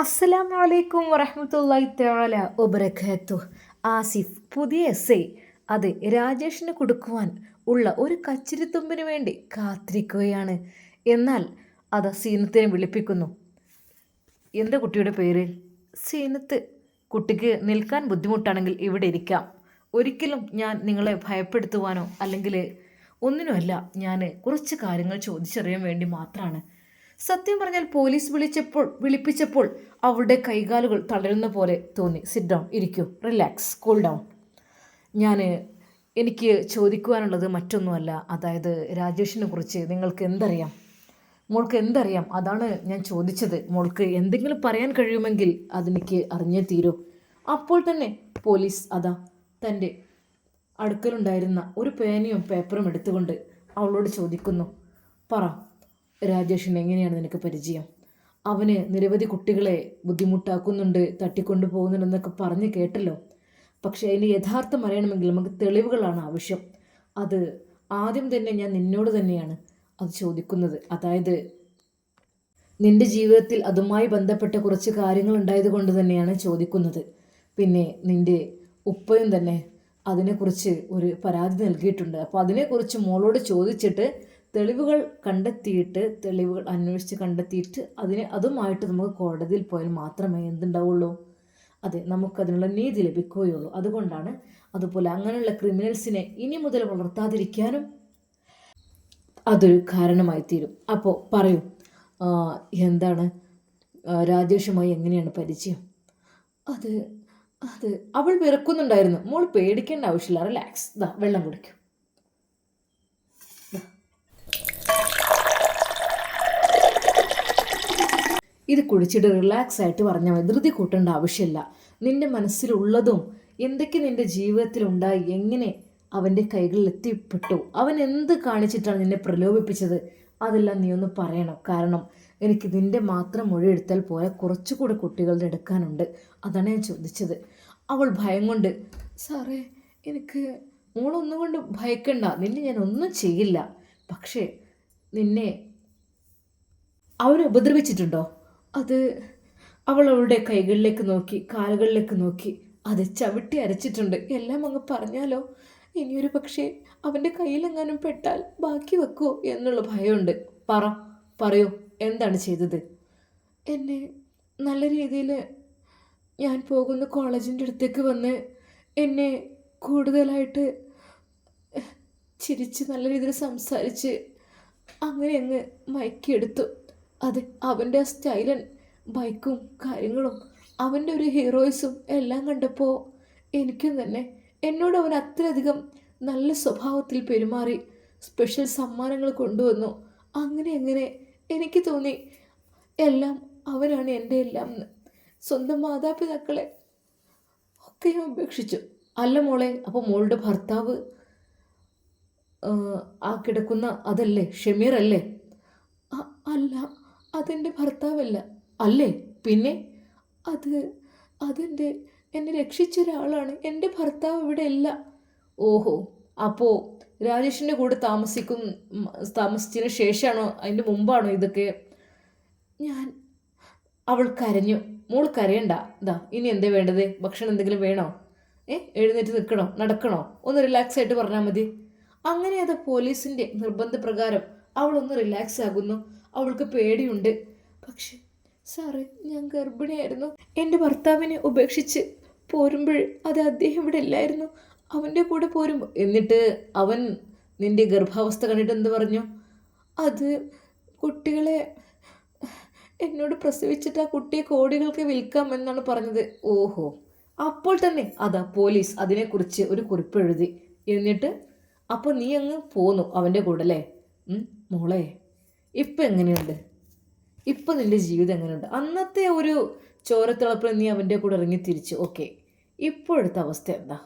അസ്സലാമു അലൈക്കും വറഹമത്തല്ലാഹി തആല ഒബരഖത്തു ആസിഫ് പുതിയ എസ് ഐ അതെ രാജേഷിന് കൊടുക്കുവാൻ ഉള്ള ഒരു കച്ചിരിത്തുമ്പിന് വേണ്ടി കാത്തിരിക്കുകയാണ്. എന്നാൽ അത് സീനത്തിനെ വിളിപ്പിക്കുന്നു. എന്റെ കുട്ടിയുടെ പേര്? സീനത്ത് കുട്ടിക്ക് നിൽക്കാൻ ബുദ്ധിമുട്ടാണെങ്കിൽ ഇവിടെ ഇരിക്കാം. ഒരിക്കലും ഞാൻ നിങ്ങളെ ഭയപ്പെടുത്തുവാനോ അല്ലെങ്കിൽ ഒന്നിനുമല്ല ഞാൻ കുറച്ച് കാര്യങ്ങൾ ചോദിച്ചറിയാൻ വേണ്ടി മാത്രമാണ് സത്യം പറഞ്ഞാൽ പോലീസ് വിളിച്ചപ്പോൾ വിളിപ്പിച്ചപ്പോൾ അവളുടെ കൈകാലുകൾ തളരുന്ന പോലെ തോന്നി. സിറ്റ് ഡൗൺ ഇരിക്കൂ. റിലാക്സ് കൂൾ ഡൗൺ ഞാൻ എനിക്ക് ചോദിക്കുവാനുള്ളത് മറ്റൊന്നുമല്ല. അതായത് രാജേഷിനെ കുറിച്ച് നിങ്ങൾക്ക് എന്തറിയാം? മോൾക്ക് എന്തറിയാം? അതാണ് ഞാൻ ചോദിച്ചത്. മോൾക്ക് എന്തെങ്കിലും പറയാൻ കഴിയുമെങ്കിൽ അതെനിക്ക് അറിഞ്ഞേ തീരൂ. അപ്പോൾ തന്നെ പോലീസ് അതാ തന്റെ അടുക്കലുണ്ടായിരുന്ന ഒരു പേനയും പേപ്പറും എടുത്തുകൊണ്ട് അവളോട് ചോദിക്കുന്നു. പറ രാജേഷിന് എങ്ങനെയാണ് നിനക്ക് പരിചയം? അവന് നിരവധി കുട്ടികളെ ബുദ്ധിമുട്ടാക്കുന്നുണ്ട് തട്ടിക്കൊണ്ടു പോകുന്നുണ്ടെന്നൊക്കെ പറഞ്ഞ് കേട്ടല്ലോ. പക്ഷേ അതിന് യഥാർത്ഥം അറിയണമെങ്കിൽ നമുക്ക് തെളിവുകളാണ് ആവശ്യം. അത് ആദ്യം തന്നെ ഞാൻ നിന്നോട് തന്നെയാണ് അത് ചോദിക്കുന്നത്. അതായത് നിന്റെ ജീവിതത്തിൽ അതുമായി ബന്ധപ്പെട്ട കുറച്ച് കാര്യങ്ങൾ ഉണ്ടായത് കൊണ്ട് തന്നെയാണ് ചോദിക്കുന്നത്. പിന്നെ നിന്റെ ഉപ്പയും തന്നെ അതിനെക്കുറിച്ച് ഒരു പരാതി നൽകിയിട്ടുണ്ട്. അപ്പോൾ അതിനെക്കുറിച്ച് മോളോട് ചോദിച്ചിട്ട് തെളിവുകൾ കണ്ടെത്തിയിട്ട് തെളിവുകൾ അന്വേഷിച്ച് കണ്ടെത്തിയിട്ട് അതിന് അതുമായിട്ട് നമുക്ക് കോടതിയിൽ പോയാൽ മാത്രമേ എന്തുണ്ടാവുള്ളൂ? അതെ നമുക്കതിനുള്ള നീതി ലഭിക്കുകയുള്ളൂ. അതുകൊണ്ടാണ് അതുപോലെ അങ്ങനെയുള്ള ക്രിമിനൽസിനെ ഇനി മുതൽ വളർത്താതിരിക്കാനും അതൊരു കാരണമായി തീരും അപ്പോൾ പറയൂ എന്താണ്? രാജേഷുമായി എങ്ങനെയാണ് പരിചയം? അത് അത് അവൾ വിറക്കുന്നുണ്ടായിരുന്നു. മോൾ പേടിക്കേണ്ട ആവശ്യമില്ല. റിലാക്സ്. ദാ വെള്ളം കുടിക്കും. ഇത് കുഴിച്ചിട്ട് റിലാക്സ് ആയിട്ട് പറഞ്ഞാൽ മതി. ധൃതി കൂട്ടേണ്ട ആവശ്യമില്ല. നിന്റെ മനസ്സിലുള്ളതും എന്തൊക്കെ നിന്റെ ജീവിതത്തിൽ ഉണ്ടായി എങ്ങനെ അവന്റെ കൈകളിൽ എത്തിപ്പെട്ടു അവൻ എന്ത് കാണിച്ചിട്ടാണ് നിന്നെ പ്രലോഭിപ്പിച്ചത് അതെല്ലാം നീ ഒന്ന് പറയണം. കാരണം എനിക്ക് നിന്റെ മാത്രം മൊഴി എടുത്താൽ പോയാൽ കുറച്ചുകൂടെ കുട്ടികളുടെ എടുക്കാനുണ്ട്. അതാണ് ഞാൻ ചോദിച്ചത്. അവൾ ഭയം കൊണ്ട് സാറേ എനിക്ക് മോളൊന്നും കൊണ്ട് ഭയക്കണ്ട. നിന്നെ ഞാൻ ഒന്നും ചെയ്യില്ല. പക്ഷേ നിന്നെ അവരെ ഉപദ്രവിച്ചിട്ടുണ്ടോ? അത് അവൾ അവളുടെ കൈകളിലേക്ക് നോക്കി കാലുകളിലേക്ക് നോക്കി. അത് ചവിട്ടി അരച്ചിട്ടുണ്ട്. എല്ലാം അങ്ങ് പറഞ്ഞാലോ? ഇനിയൊരു പക്ഷേ അവന്റെ കയ്യിലെങ്ങാനും പെട്ടാൽ ബാക്കി വെക്കുമോ എന്നുള്ള ഭയമുണ്ട്. പറ പറയൂ എന്താണ് ചെയ്തത്? എന്നെ നല്ല രീതിയിൽ ഞാൻ പോകുന്ന കോളേജിന്റെ അടുത്തേക്ക് വന്ന് എന്നെ കൂടുതലായിട്ട് ചിരിച്ച് നല്ല രീതിയിൽ സംസാരിച്ച് അങ്ങനെ അങ്ങ് മയക്കിയെടുത്തു. അതെ അവന്റെ ആ സ്റ്റൈലൻ ബൈക്കും കാര്യങ്ങളും അവന്റെ ഒരു ഹീറോയിസും എല്ലാം കണ്ടപ്പോൾ എനിക്കും തന്നെ എന്നോട് അവൻ അത്രയധികം നല്ല സ്വഭാവത്തിൽ പെരുമാറി സ്പെഷ്യൽ സമ്മാനങ്ങൾ കൊണ്ടുവന്നു. അങ്ങനെ അങ്ങനെ എനിക്ക് തോന്നി എല്ലാം അവനാണ് എന്റെ എല്ലാം എന്ന്. സ്വന്തം മാതാപിതാക്കളെ ഒക്കെ ഞാൻ ഉപേക്ഷിച്ചു. അല്ല മോളെ അപ്പോൾ മോളുടെ ഭർത്താവ് ആ, കിടക്കുന്ന അതല്ലേ ഷമീർ അല്ലേ അല്ല അതെന്റെ ഭർത്താവല്ല. അല്ലേ? പിന്നെ? അത് അതെന്റെ എന്നെ രക്ഷിച്ച ഒരാളാണ്. എന്റെ ഭർത്താവ് ഇവിടെ ഇല്ല. ഓഹോ. അപ്പോൾ രാജേഷിന്റെ കൂടെ താമസിക്കും താമസിച്ചതിന് ശേഷമാണോ അതിന്റെ മുമ്പാണോ ഇതൊക്കെ? ഞാൻ അവൾ കരഞ്ഞു. മോൾ കരയണ്ട. ഇതാ ഇനി എന്താ വേണ്ടത്? ഭക്ഷണം എന്തെങ്കിലും വേണോ? ഏ എഴുന്നേറ്റ് നിൽക്കണോ? നടക്കണോ? ഒന്ന് റിലാക്സ് ആയിട്ട് പറഞ്ഞാൽ മതി. അങ്ങനെ അത് പോലീസിന്റെ നിർബന്ധപ്രകാരം അവളൊന്ന് റിലാക്സ് ആകുന്നു. അവൾക്ക് പേടിയുണ്ട്. പക്ഷെ സാറേ ഞാൻ ഗർഭിണിയായിരുന്നു. എന്റെ ഭർത്താവിനെ ഉപേക്ഷിച്ച് പോരുമ്പോൾ അത് അദ്ദേഹം ഇവിടെ ഇല്ലായിരുന്നു. അവന്റെ കൂടെ പോരും. എന്നിട്ട് അവൻ നിന്റെ ഗർഭാവസ്ഥ കണ്ടിട്ട് എന്ത് പറഞ്ഞു? അത് കുട്ടികളെ എന്നോട് പ്രസവിച്ചിട്ട് ആ കുട്ടിയെ കോടികൾക്ക് വിൽക്കാം എന്നാണ് പറഞ്ഞത്. ഓഹോ. അപ്പോൾ തന്നെ അതാ പോലീസ് അതിനെക്കുറിച്ച് ഒരു കുറിപ്പ് എഴുതി എന്നിട്ട് അപ്പോൾ നീ അങ്ങ് പോന്നു അവന്റെ കൂടെ അല്ലേ? മോളേ ഇപ്പം എങ്ങനെയുണ്ട്? ഇപ്പം നിന്റെ ജീവിതം എങ്ങനെയുണ്ട്? അന്നത്തെ ഒരു ചോരത്തിളപ്പിൽ നീ അവന്റെ കൂടെ ഇറങ്ങി തിരിച്ചു. ഓക്കെ ഇപ്പോഴത്തെ അവസ്ഥ എന്താ?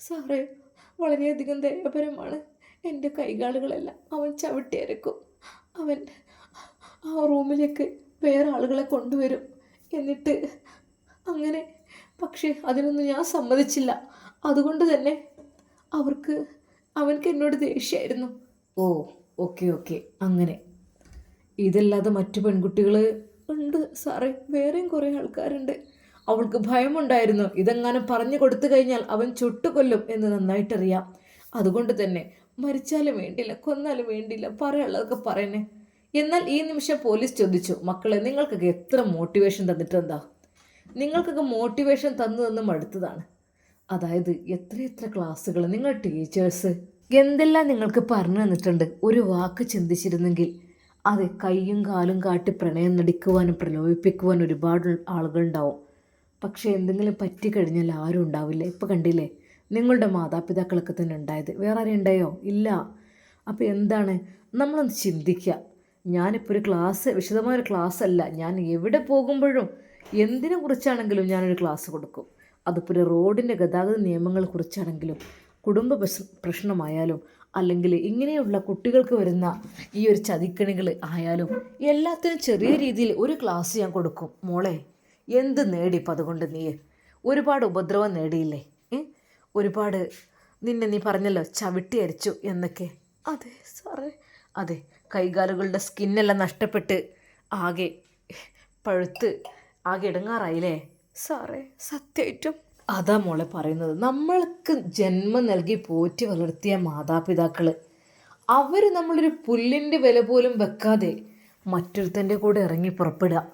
സാറേ വളരെയധികം ദയപരമാണ്. എന്റെ കൈകാലുകളെല്ലാം അവൻ ചവിട്ടിയരക്കും. അവൻ ആ റൂമിലേക്ക് വേറെ ആളുകളെ കൊണ്ടുവരും. എന്നിട്ട് അങ്ങനെ പക്ഷേ അതിനൊന്നും ഞാൻ സമ്മതിച്ചില്ല. അതുകൊണ്ട് തന്നെ അവർക്ക് അവൻക്ക് എന്നോട് ദേഷ്യമായിരുന്നു. ഓ ഓക്കെ ഓക്കെ. അങ്ങനെ. ഇതല്ലാതെ മറ്റു പെൺകുട്ടികൾ ഉണ്ട് സാറേ. വേറെയും കുറേ ആൾക്കാരുണ്ട്. അവൾക്ക് ഭയമുണ്ടായിരുന്നു. ഇതെങ്ങാനും പറഞ്ഞു കൊടുത്തു കഴിഞ്ഞാൽ അവൻ ചുട്ടുകൊല്ലും എന്ന് നന്നായിട്ടറിയാം. അതുകൊണ്ട് തന്നെ മരിച്ചാലും വേണ്ടില്ല കൊന്നാലും വേണ്ടില്ല പറയാനുള്ളതൊക്കെ പറയണേ. എന്നാൽ ഈ നിമിഷം പോലീസ് ചോദിച്ചു മക്കളെ നിങ്ങൾക്കൊക്കെ എത്ര മോട്ടിവേഷൻ തന്നിട്ടെന്താ? നിങ്ങൾക്കൊക്കെ മോട്ടിവേഷൻ തന്നു തന്ന് മടുത്തതാണ് അതായത് എത്ര എത്ര ക്ലാസ്സുകൾ നിങ്ങൾ ടീച്ചേഴ്സ്? എന്തെല്ലാം നിങ്ങൾക്ക് പറഞ്ഞു തന്നിട്ടുണ്ട്? ഒരു വാക്ക് ചിന്തിച്ചിരുന്നെങ്കിൽ. അത് കൈയും കാലും കാട്ടി പ്രണയം നടിക്കുവാനും പ്രലോഭിപ്പിക്കുവാനും ഒരുപാട് ആളുകളുണ്ടാവും. പക്ഷേ എന്തെങ്കിലും പറ്റിക്കഴിഞ്ഞാൽ ആരും ഉണ്ടാവില്ല. ഇപ്പോൾ കണ്ടില്ലേ? നിങ്ങളുടെ മാതാപിതാക്കളൊക്കെ തന്നെ ഉണ്ടായത്. വേറെ ആരും ഉണ്ടായോ? ഇല്ല. അപ്പോൾ എന്താണ്? നമ്മളൊന്ന് ചിന്തിക്കുക ഞാനിപ്പോൾ ഒരു ക്ലാസ് വിശദമായ ഒരു ക്ലാസ് അല്ല ഞാൻ എവിടെ പോകുമ്പോഴും എന്തിനെ കുറിച്ചാണെങ്കിലും ഞാനൊരു ക്ലാസ് കൊടുക്കും. അതിപ്പോൾ റോഡിന്റെ ഗതാഗത നിയമങ്ങളെ കുറിച്ചാണെങ്കിലും കുടുംബ പ്രശ്നമായാലും അല്ലെങ്കിൽ ഇങ്ങനെയുള്ള കുട്ടികൾക്ക് വരുന്ന ഈ ഒരു ചതിക്കണികൾ ആയാലും എല്ലാത്തിനും ചെറിയ രീതിയിൽ ഒരു ക്ലാസ് ഞാൻ കൊടുക്കും. മോളെ എന്ത് നേടി അതുകൊണ്ട് നീ? ഒരുപാട് ഉപദ്രവം നേടിയില്ലേ? ഒരുപാട് നിന്നെ നീ പറഞ്ഞല്ലോ ചവിട്ടി അരിച്ചു എന്നൊക്കെ. അതെ സാറേ. അതെ കൈകാലുകളുടെ സ്കിന്നെല്ലാം നഷ്ടപ്പെട്ട് ആകെ പഴുത്ത് ആകെ ഇടങ്ങാറായില്ലേ? സാറേ സത്യമായിട്ടും അതാ മോളെ പറയുന്നത്. നമ്മൾക്ക് ജന്മം നൽകി പോറ്റി വളർത്തിയ മാതാപിതാക്കൾ അവർ നമ്മളൊരു പുല്ലിന്റെ വില പോലും വെക്കാതെ മറ്റൊരുത്തന്റെ കൂടെ ഇറങ്ങി പുറപ്പെടുക.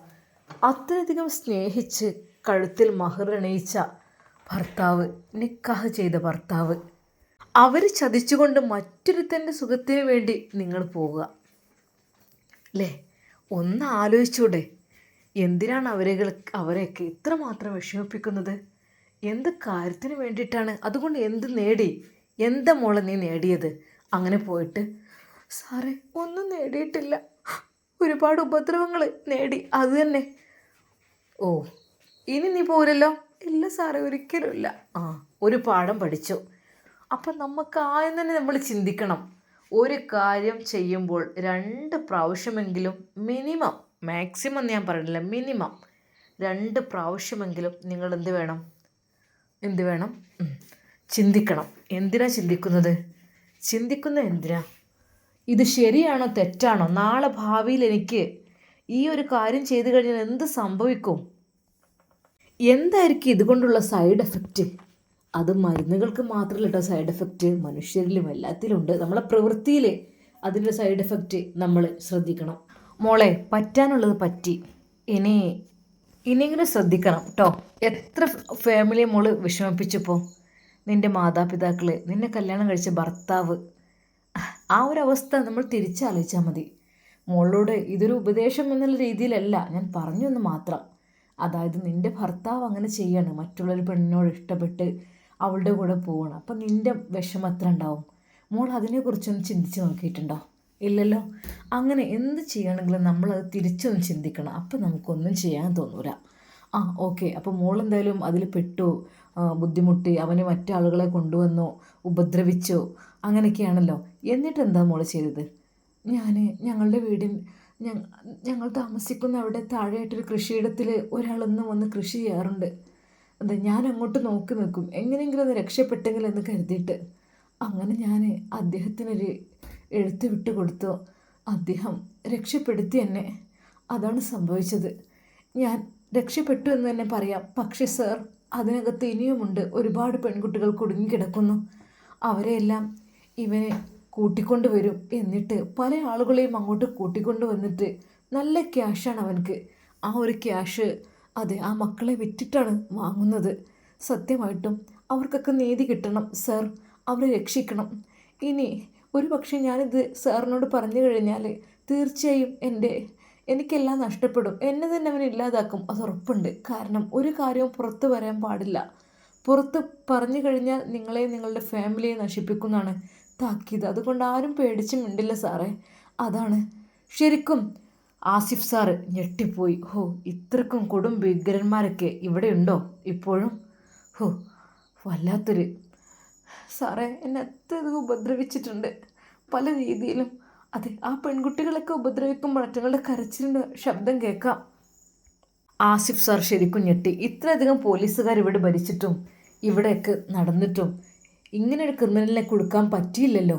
അത്രയധികം സ്നേഹിച്ച് കഴുത്തിൽ മഹിറണയിച്ച ഭർത്താവ് നിക്കാഹ് ചെയ്ത ഭർത്താവ്. അവർ ചതിച്ചുകൊണ്ട് മറ്റൊരുത്തന്റെ സുഖത്തിന് വേണ്ടി നിങ്ങൾ പോവുക. അല്ലേ ഒന്ന് ആലോചിച്ചൂടെ. എന്തിനാണ് അവരെ അവരെയൊക്കെ ഇത്രമാത്രം വിഷമിപ്പിക്കുന്നത്? എന്ത് കാര്യത്തിന് വേണ്ടിയിട്ടാണ്? അതുകൊണ്ട് എന്ത് നേടി? എന്താ മോളെ നീ നേടിയത്? അങ്ങനെ പോയിട്ട് സാറേ ഒന്നും നേടിയിട്ടില്ല. ഒരുപാട് ഉപദ്രവങ്ങൾ നേടി. അത് തന്നെ. ഓ ഇനി നീ പോരല്ലോ? ഇല്ല സാറേ ഒരിക്കലും ഇല്ല. ആ ഒരു പാഠം പഠിച്ചു. അപ്പം നമുക്ക് ആദ്യം തന്നെ നമ്മൾ ചിന്തിക്കണം. ഒരു കാര്യം ചെയ്യുമ്പോൾ രണ്ട് പ്രാവശ്യമെങ്കിലും മിനിമം മാക്സിമം ഞാൻ പറഞ്ഞില്ല മിനിമം രണ്ട് പ്രാവശ്യമെങ്കിലും നിങ്ങൾ എന്ത് വേണം? എന്ത് വേണം? ചിന്തിക്കണം. എന്തിനാ ചിന്തിക്കുന്നത്? ചിന്തിക്കുന്ന എന്തിനാ? ഇത് ശരിയാണോ തെറ്റാണോ? നാളെ ഭാവിയിൽ എനിക്ക് ഈ ഒരു കാര്യം ചെയ്തു കഴിഞ്ഞാൽ എന്ത് സംഭവിക്കും? എന്തായിരിക്കും ഇതുകൊണ്ടുള്ള സൈഡ് എഫക്റ്റ്? അത് മരുന്നുകൾക്ക് മാത്രമല്ല കേട്ടോ സൈഡ് എഫക്റ്റ്. മനുഷ്യരിലും എല്ലാത്തിലും ഉണ്ട്. നമ്മളെ പ്രവൃത്തിയിൽ അതിന്റെ സൈഡ് എഫക്റ്റ് നമ്മൾ ശ്രദ്ധിക്കണം. മോളെ പറ്റാനുള്ളത് പറ്റി. ഇനി ഇനിയെങ്കിലും ശ്രദ്ധിക്കണം കേട്ടോ എത്ര ഫാമിലി മോൾ വിഷമിപ്പിച്ചപ്പോൾ നിന്റെ മാതാപിതാക്കൾ നിന്നെ കല്യാണം കഴിച്ച ഭർത്താവ്. ആ ഒരു അവസ്ഥ നമ്മൾ തിരിച്ചാലോചിച്ചാൽ മതി. മോളോട് ഇതൊരു ഉപദേശം എന്നുള്ള രീതിയിലല്ല ഞാൻ പറഞ്ഞു എന്ന് മാത്രം. അതായത് നിന്റെ ഭർത്താവ് അങ്ങനെ ചെയ്യാണ്. മറ്റുള്ളൊരു പെണ്ണിനോട് ഇഷ്ടപ്പെട്ട് അവളുടെ കൂടെ പോവാണ്. അപ്പം നിന്റെ വിഷമം എത്ര ഉണ്ടാവും? മോൾ അതിനെക്കുറിച്ചൊന്ന് ചിന്തിച്ച് നോക്കിയിട്ടുണ്ടോ? ഇല്ലല്ലോ. അങ്ങനെ എന്ത് ചെയ്യണമെങ്കിലും നമ്മളത് തിരിച്ചൊന്ന് ചിന്തിക്കണം. അപ്പം നമുക്കൊന്നും ചെയ്യാൻ തോന്നൂല. ആ ഓക്കെ. അപ്പോൾ മോളെന്തായാലും അതിൽ പെട്ടു. ബുദ്ധിമുട്ടി. അവന് മറ്റാളുകളെ കൊണ്ടുവന്നോ. ഉപദ്രവിച്ചോ. അങ്ങനെയൊക്കെയാണല്ലോ. എന്നിട്ട് എന്താ മോൾ ചെയ്തത്? ഞാൻ ഞങ്ങളുടെ വീടിൻ ഞങ്ങൾ താമസിക്കുന്ന അവിടെ താഴെയായിട്ടൊരു കൃഷിയിടത്തിൽ ഒരാളൊന്നും വന്ന് കൃഷി ചെയ്യാറുണ്ട്. അതെ ഞാൻ അങ്ങോട്ട് നോക്കി നിൽക്കും. എങ്ങനെയെങ്കിലും ഒന്ന് രക്ഷപ്പെട്ടെങ്കിൽ എന്ന് കരുതിയിട്ട്. അങ്ങനെ ഞാൻ അദ്ദേഹത്തിനൊരു എഴുത്ത് വിട്ടു കൊടുത്തു. അദ്ദേഹം രക്ഷപ്പെടുത്തി എന്നെ. അതാണ് സംഭവിച്ചത്. ഞാൻ രക്ഷപ്പെട്ടു എന്ന് തന്നെ പറയാം. പക്ഷേ സർ അതിനകത്ത് ഇനിയുമുണ്ട് ഒരുപാട് പെൺകുട്ടികൾ കുടുങ്ങിക്കിടക്കുന്നു അവരെയെല്ലാം ഇവനെ കൂട്ടിക്കൊണ്ട് വരും എന്നിട്ട് പല ആളുകളെയും അങ്ങോട്ട് കൂട്ടിക്കൊണ്ട് വന്നിട്ട് നല്ല ക്യാഷാണ് അവനക്ക് ആ ഒരു ക്യാഷ് അതെ ആ മക്കളെ വിറ്റിട്ടാണ് വാങ്ങുന്നത്. സത്യമായിട്ടും അവർക്കൊക്കെ നീതി കിട്ടണം സർ. അവരെ രക്ഷിക്കണം. ഇനി ഒരു പക്ഷേ ഞാനിത് സാറിനോട് പറഞ്ഞു കഴിഞ്ഞാൽ തീർച്ചയായും എന്റെ എനിക്കെല്ലാം നഷ്ടപ്പെടും. എന്നെ തന്നെ അവൻ ഇല്ലാതാക്കും അത് ഉറപ്പുണ്ട്. കാരണം ഒരു കാര്യവും പുറത്ത് വരാൻ പാടില്ല. പുറത്ത് പറഞ്ഞു കഴിഞ്ഞാൽ നിങ്ങളെ നിങ്ങളുടെ ഫാമിലിയെ നശിപ്പിക്കുന്നതാണ് താക്കീത്. അതുകൊണ്ട് ആരും പേടിച്ച് മിണ്ടില്ല സാറേ. അതാണ്. ശരിക്കും ആസിഫ് സാറ് ഞെട്ടിപ്പോയി. ഹോ ഇത്രക്കും കൊടും ഭീകരന്മാരൊക്കെ ഇവിടെയുണ്ടോ ഇപ്പോഴും? ഹോ വല്ലാത്തൊരു സാറേ എന്നെ അത്രയധികം ഉപദ്രവിച്ചിട്ടുണ്ട്. പല രീതിയിലും. അതെ ആ പെൺകുട്ടികളൊക്കെ ഉപദ്രവിക്കുമ്പോൾ അറ്റങ്ങളുടെ കരച്ചിലിന്റെ ശബ്ദം കേൾക്കാം. ആസിഫ് സാർ ശരിക്കും ഞെട്ടി. ഇത്രയധികം പോലീസുകാർ ഇവിടെ ഭരിച്ചിട്ടും ഇവിടെയൊക്കെ നടന്നിട്ടും ഇങ്ങനെ ഒരു ക്രിമിനലിനെ കൊടുക്കാൻ പറ്റിയില്ലല്ലോ.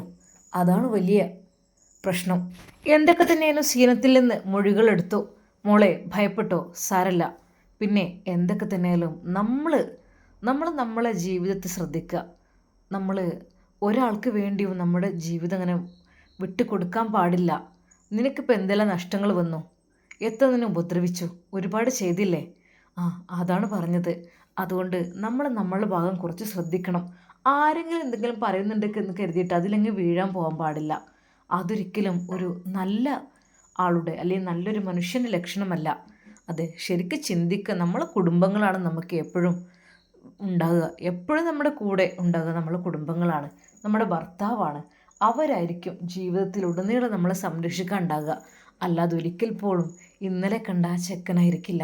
അതാണ് വലിയ പ്രശ്നം. എന്തൊക്കെ തന്നെയാലും സീനത്തിൽ നിന്ന് മൊഴികളെടുത്തു മോളെ ഭയപ്പെട്ടോ? സാരല്ല. പിന്നെ എന്തൊക്കെ തന്നെയാലും നമ്മൾ നമ്മൾ നമ്മളെ ജീവിതത്തെ ശ്രദ്ധിക്കുക. നമ്മൾ ഒരാൾക്ക് വേണ്ടിയും നമ്മുടെ ജീവിതം അങ്ങനെ വിട്ടുകൊടുക്കാൻ പാടില്ല. നിനക്കിപ്പോൾ എന്തെല്ലാം നഷ്ടങ്ങൾ വന്നു? എത്ര നിന്നെ ഉപദ്രവിച്ചു? ഒരുപാട് ചെയ്തില്ലേ? ആ അതാണ് പറഞ്ഞത്. അതുകൊണ്ട് നമ്മൾ നമ്മളുടെ ഭാഗം കുറച്ച് ശ്രദ്ധിക്കണം. ആരെങ്കിലും എന്തെങ്കിലും പറയുന്നുണ്ടെങ്കിൽ എന്ന് കരുതിയിട്ട് അതിലങ്ങ് വീഴാൻ പോകാൻ പാടില്ല. അതൊരിക്കലും ഒരു നല്ല ആളുടെ അല്ലെങ്കിൽ നല്ലൊരു മനുഷ്യന്റെ ലക്ഷണമല്ല. അതെ ശരിക്കും ചിന്തിക്കുക നമ്മളെ കുടുംബങ്ങളാണ് നമുക്ക് എപ്പോഴും ഉണ്ടാകുക. എപ്പോഴും നമ്മുടെ കൂടെ ഉണ്ടാകുക നമ്മുടെ കുടുംബങ്ങളാണ് നമ്മുടെ ഭർത്താവാണ്. അവരായിരിക്കും ജീവിതത്തിൽ ഉടനീളം നമ്മളെ സംരക്ഷിക്കാൻ ഉണ്ടാകുക. അല്ലാതെ ഒരിക്കൽ പോലും ഇന്നലെ കണ്ട ആ ചെക്കനായിരിക്കില്ല.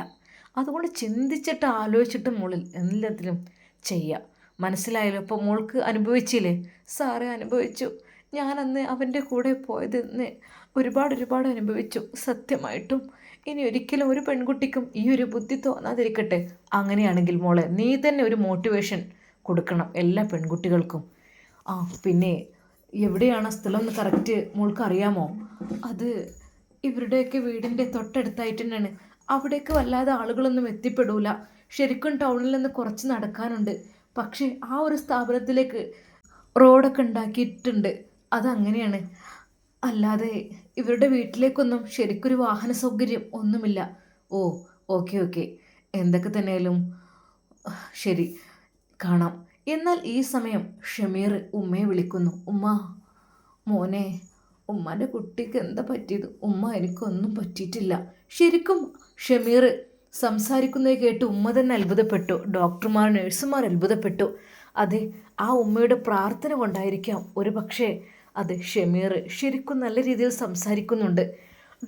അതുകൊണ്ട് ചിന്തിച്ചിട്ട് ആലോചിച്ചിട്ട് മുകളിൽ എല്ലാത്തിലും ചെയ്യുക മനസ്സിലായല്ലോ ഇപ്പോൾ മോൾക്ക് അനുഭവിച്ചില്ലേ? സാറേ അനുഭവിച്ചു. ഞാനന്ന് അവന്റെ കൂടെ പോയതെന്ന് ഒരുപാട് ഒരുപാട് അനുഭവിച്ചു. സത്യമായിട്ടും ഇനി ഒരിക്കലും ഒരു പെൺകുട്ടിക്കും ഈ ഒരു ബുദ്ധി തോന്നാതിരിക്കട്ടെ. അങ്ങനെയാണെങ്കിൽ മോളെ നീ തന്നെ ഒരു മോട്ടിവേഷൻ കൊടുക്കണം എല്ലാ പെൺകുട്ടികൾക്കും. ആ പിന്നെ എവിടെയാണ് സ്ഥലം എന്ന് കറക്റ്റ് മോൾക്ക് അറിയാമോ? അത് ഇവരുടെയൊക്കെ വീടിന്റെ തൊട്ടടുത്തായിട്ട് തന്നെയാണ്. അവിടേക്ക് വല്ലാതെ ആളുകളൊന്നും എത്തിപ്പെടൂല. ശരിക്കും ടൗണിൽ നിന്ന് കുറച്ച് നടക്കാനുണ്ട്. പക്ഷേ ആ ഒരു സ്ഥാപനത്തിലേക്ക് റോഡൊക്കെ ഉണ്ടാക്കിയിട്ടുണ്ട്. അതങ്ങനെയാണ്. അല്ലാതെ ഇവരുടെ വീട്ടിലേക്കൊന്നും ശരിക്കൊരു വാഹന സൗകര്യം ഒന്നുമില്ല. ഓ ഓക്കെ ഓക്കെ. എന്തൊക്കെ തന്നെയാലും ശരി കാണാം. എന്നാൽ ഈ സമയം ഷമീർ ഉമ്മയെ വിളിക്കുന്നു. ഉമ്മ മോനെ ഉമ്മാന്റെ കുട്ടിക്ക് എന്താ പറ്റിയത്? ഉമ്മ എനിക്കൊന്നും പറ്റിയിട്ടില്ല. ശരിക്കും ഷമീർ സംസാരിക്കുന്നത് കേട്ട് ഉമ്മ തന്നെ അത്ഭുതപ്പെട്ടു. ഡോക്ടർമാർ നഴ്സുമാർ അത്ഭുതപ്പെട്ടു. അതെ ആ ഉമ്മയുടെ പ്രാർത്ഥന കൊണ്ടായിരിക്കാം ഒരു പക്ഷേ അത് ഷമീർ ശരിക്കും നല്ല രീതിയിൽ സംസാരിക്കുന്നുണ്ട്.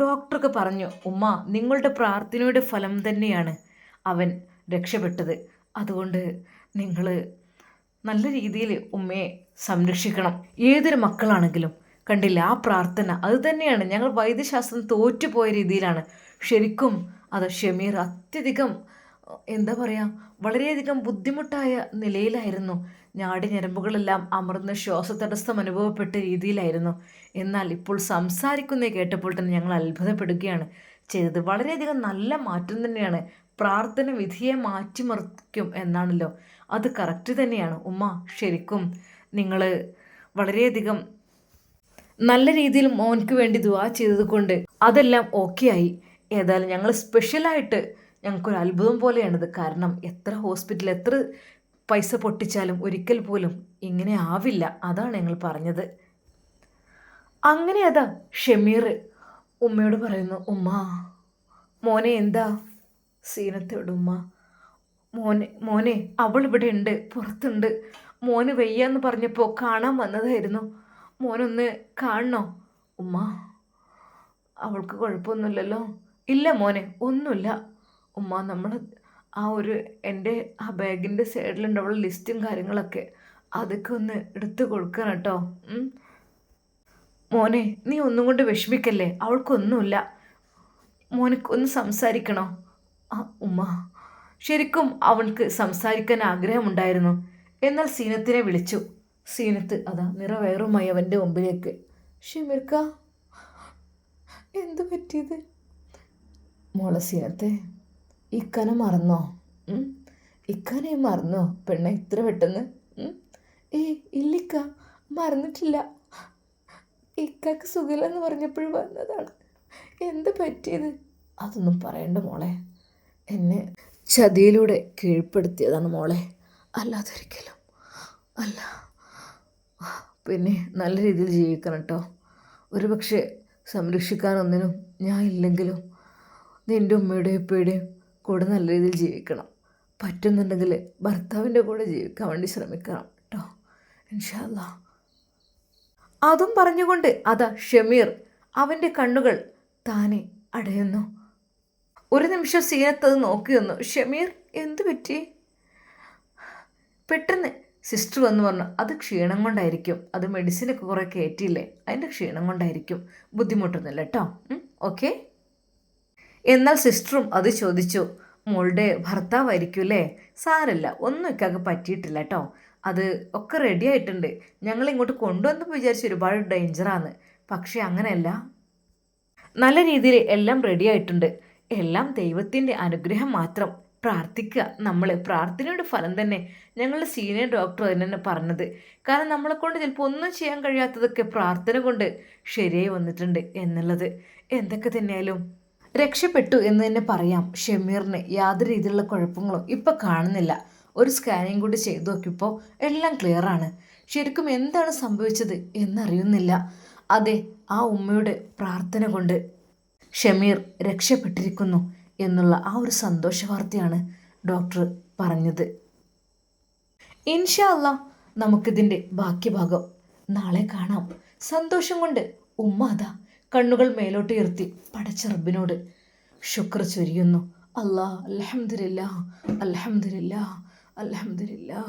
ഡോക്ടറൊക്കെ പറഞ്ഞു ഉമ്മ നിങ്ങളുടെ പ്രാർത്ഥനയുടെ ഫലം തന്നെയാണ് അവൻ രക്ഷപ്പെട്ടത്. അതുകൊണ്ട് നിങ്ങൾ നല്ല രീതിയിൽ ഉമ്മയെ സംരക്ഷിക്കണം. ഏതൊരു മക്കളാണെങ്കിലും കണ്ടില്ല ആ പ്രാർത്ഥന അത് തന്നെയാണ്. ഞങ്ങൾ വൈദ്യശാസ്ത്രം തോറ്റുപോയ രീതിയിലാണ്. ശരിക്കും അത് ഷമീർ അത്യധികം എന്താ പറയുക വളരെയധികം ബുദ്ധിമുട്ടായ നിലയിലായിരുന്നു. ഞാടി ഞരമ്പുകളെല്ലാം അമർന്ന് ശ്വാസതടസ്സം അനുഭവപ്പെട്ട രീതിയിലായിരുന്നു. എന്നാൽ ഇപ്പോൾ സംസാരിക്കുന്നേ കേട്ടപ്പോൾ തന്നെ ഞങ്ങൾ അത്ഭുതപ്പെടുകയാണ്. ചെയ്തത് വളരെയധികം നല്ല മാറ്റം തന്നെയാണ്. പ്രാർത്ഥന വിധിയെ മാറ്റിമറിക്കും എന്നാണല്ലോ. അത് കറക്റ്റ് തന്നെയാണ്. ഉമ്മ ശരിക്കും നിങ്ങൾ വളരെയധികം നല്ല രീതിയിൽ മോൻക്ക് വേണ്ടി ദുവാ ചെയ്തത് കൊണ്ട് അതെല്ലാം ഓക്കെ ആയി. ഏതായാലും ഞങ്ങൾ സ്പെഷ്യലായിട്ട് ഞങ്ങൾക്കൊരു അത്ഭുതം പോലെയാണിത് കാരണം എത്ര ഹോസ്പിറ്റൽ എത്ര പൈസ പൊട്ടിച്ചാലും ഒരിക്കൽ പോലും ഇങ്ങനെ ആവില്ല. അതാണ് ഞങ്ങൾ പറഞ്ഞത്. അങ്ങനെ അതാ ഷമീർ. ഉമ്മയോട് പറയുന്നു ഉമ്മ മോനെ എന്താ? സീനത്തോട് ഉമ്മ മോനെ മോനെ അവൾ ഇവിടെ ഉണ്ട് പുറത്തുണ്ട്. മോന് വയ്യാന്ന് പറഞ്ഞപ്പോൾ കാണാൻ വന്നതായിരുന്നു. മോനൊന്ന് കാണണോ? ഉമ്മ അവൾക്ക് കുഴപ്പമൊന്നുമില്ലല്ലോ. ഇല്ല മോനെ ഒന്നുമില്ല. ഉമ്മ നമ്മൾ ആ ഒരു എന്റെ ആ ബാഗിന്റെ സൈഡിലുണ്ടാവുള്ള ലിസ്റ്റും കാര്യങ്ങളൊക്കെ. അതൊക്കെ ഒന്ന് എടുത്ത് കൊടുക്കണം കേട്ടോ. മോനെ നീ ഒന്നും കൊണ്ട് വിഷമിക്കല്ലേ? അവൾക്കൊന്നുമില്ല. മോനക്ക് ഒന്ന് സംസാരിക്കണോ? ആ ഉമ്മ. ശരിക്കും അവൾക്ക് സംസാരിക്കാൻ ആഗ്രഹമുണ്ടായിരുന്നു. എന്നാൽ സീനത്തിനെ വിളിച്ചു. സീനത്ത് അതാ നിറവേറുമായി അവന്റെ മുമ്പിലേക്ക്. ഷിമിർക്ക എന്തു പറ്റിയത്? മോളെ സീനത്തെ ഇക്കനെ മറന്നോ? ഇക്കനെ മറന്നോ? പെണ്ണെ ഇത്ര പെട്ടെന്ന്? ഏ ഇല്ലിക്ക മറന്നിട്ടില്ല. ഇക്കക്ക് സുഖമില്ലെന്ന് പറഞ്ഞപ്പോഴും വന്നതാണ്. എന്ത് പറ്റിയത്? അതൊന്നും പറയണ്ട മോളെ. എന്നെ ചതിയിലൂടെ കീഴ്പ്പെടുത്തിയതാണ് മോളെ. അല്ലാതൊരിക്കലും അല്ല. പിന്നെ നല്ല രീതിയിൽ ജീവിക്കണം കേട്ടോ ഒരുപക്ഷെ സംരക്ഷിക്കാനൊന്നിനും ഞാൻ ഇല്ലെങ്കിലും നിന്റെ ഉമ്മയുടെയും ഉപ്പയുടെയും കൂടെ നല്ല രീതിയിൽ ജീവിക്കണം. പറ്റുന്നുണ്ടെങ്കിൽ ഭർത്താവിന്റെ കൂടെ ജീവിക്കാൻ വേണ്ടി ശ്രമിക്കണം കേട്ടോ ഇൻഷാല്ല അതും പറഞ്ഞുകൊണ്ട് അതാ ഷമീർ അവന്റെ കണ്ണുകൾ താനെ അടയുന്നു. ഒരു നിമിഷം സീനത്ത് അത് നോക്കി വന്നു ഷമീർ എന്തു പറ്റി? പെട്ടെന്ന് സിസ്റ്റർ വന്ന് പറഞ്ഞു അത് ക്ഷീണം കൊണ്ടായിരിക്കും. അത് മെഡിസിനൊക്കെ കുറേ കയറ്റിയില്ലേ അതിന്റെ ക്ഷീണം കൊണ്ടായിരിക്കും. ബുദ്ധിമുട്ടൊന്നുമില്ല കേട്ടോ ഓക്കെ? എന്നാൽ സിസ്റ്ററും അത് ചോദിച്ചു മോളുടെ ഭർത്താവായിരിക്കും അല്ലേ സാരല്ല ഒന്നും ഇക്കാക്ക് പറ്റിയിട്ടില്ല കേട്ടോ അത് ഒക്കെ റെഡി ആയിട്ടുണ്ട്. ഞങ്ങൾ ഇങ്ങോട്ട് കൊണ്ടുവന്നപ്പോൾ വിചാരിച്ച ഒരുപാട് ഡേഞ്ചറാണ് പക്ഷേ അങ്ങനെയല്ല. നല്ല രീതിയിൽ എല്ലാം റെഡി ആയിട്ടുണ്ട്. എല്ലാം ദൈവത്തിന്റെ അനുഗ്രഹം മാത്രം. പ്രാർത്ഥിക്കുക. നമ്മൾ പ്രാർത്ഥനയുടെ ഫലം തന്നെ ഞങ്ങളുടെ സീനിയർ ഡോക്ടർ തന്നെ പറഞ്ഞത്. കാരണം നമ്മളെ കൊണ്ട് ചിലപ്പോൾ ഒന്നും ചെയ്യാൻ കഴിയാത്തതൊക്കെ പ്രാർത്ഥന കൊണ്ട് ശരിയായി വന്നിട്ടുണ്ട് എന്നുള്ളത്. എന്തൊക്കെ തന്നെയായാലും രക്ഷപ്പെട്ടു എന്ന് തന്നെ പറയാം. ഷമീറിന് യാതൊരു രീതിയിലുള്ള കുഴപ്പങ്ങളോ ഇപ്പം കാണുന്നില്ല. ഒരു സ്കാനിങ് കൂടി ചെയ്തു നോക്കിയപ്പോൾ എല്ലാം ക്ലിയർ ആണ്. ശരിക്കും എന്താണ് സംഭവിച്ചത് എന്നറിയുന്നില്ല. അതെ ആ ഉമ്മയുടെ പ്രാർത്ഥന കൊണ്ട് ഷമീർ രക്ഷപ്പെട്ടിരിക്കുന്നു എന്നുള്ള ആ ഒരു സന്തോഷ വാർത്തയാണ് ഡോക്ടർ പറഞ്ഞത്. ഇൻഷാ അല്ലാ നമുക്കിതിന്റെ ബാക്കി ഭാഗം നാളെ കാണാം. സന്തോഷം കൊണ്ട് ഉമ്മ അതാ. കണ്ണുകൾ മേലോട്ട് ഉയർത്തി പടച്ച റബ്ബിനോട് ശുക്ർ ചൊരിയുന്നു. അല്ലാ അലഹമില്ല അലഹമില്ല അൽഹംദുലില്ലാ